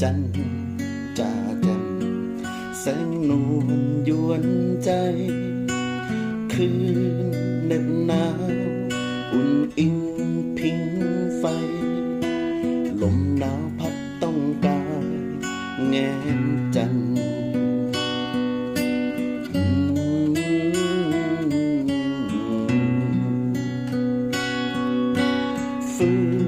จันทร์จ่าแจ่มแสงนวลยวนใจ คืนเหน็บหนาวอุ่นอิงพิงไฟ ลมหนาวพัดต้องกายแงนจันทร์อืมฟืน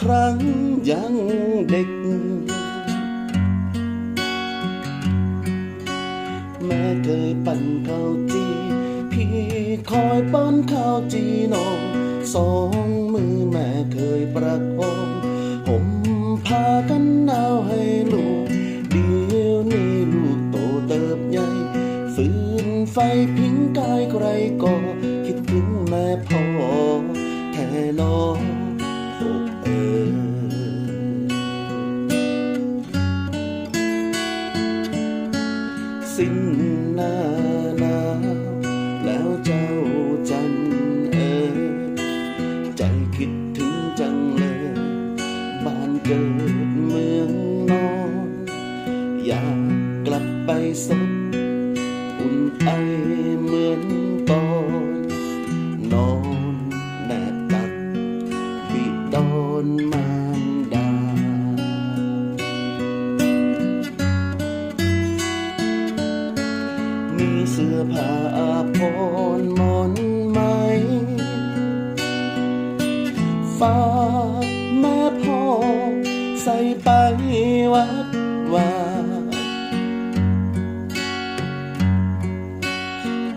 ครั้งยังเด็ก แม่เคยปั่นข้าวจี พี่คอยป้อนข้าวจีน้อง สองมือแม่เคยประคอง สิ้นหน้าหนาวแล้วเจ้าจันเอ๋ยใจคิดถึงจังเลยบ้านเกิดเมืองนอน อยากกลับไปสดอุ่นไอเหมือน ผ้าอาภรมนไหม ฝากแม่พ่อใส่ไปวัดว่า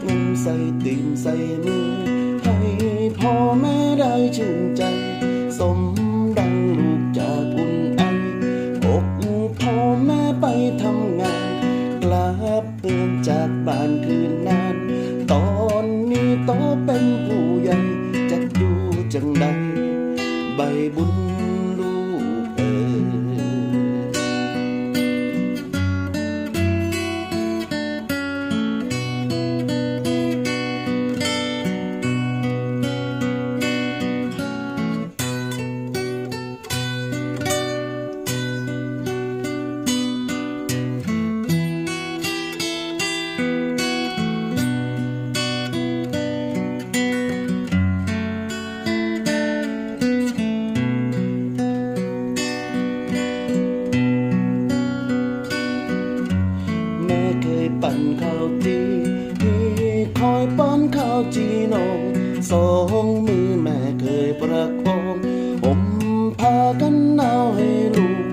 เงินใส่ติ่งใส่มือ ให้พ่อแม่ได้ชื่นใจสม ข้าวจีนองสองมือแม่เคยประคองผมพากันหนาวให้ลูก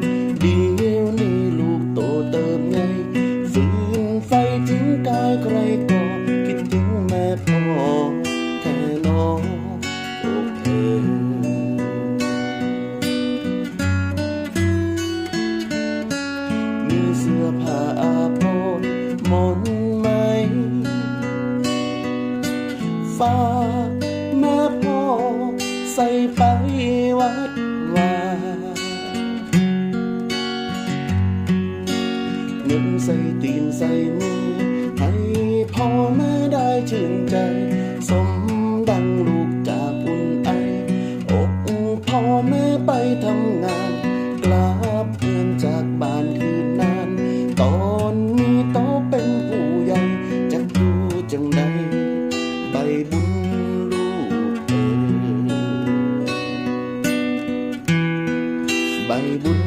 ฝาแม่พ่อใส่ไปวัดวาเงินใส่ตีนใส่มือให้พ่อแม่ได้ชื่นใจสม I would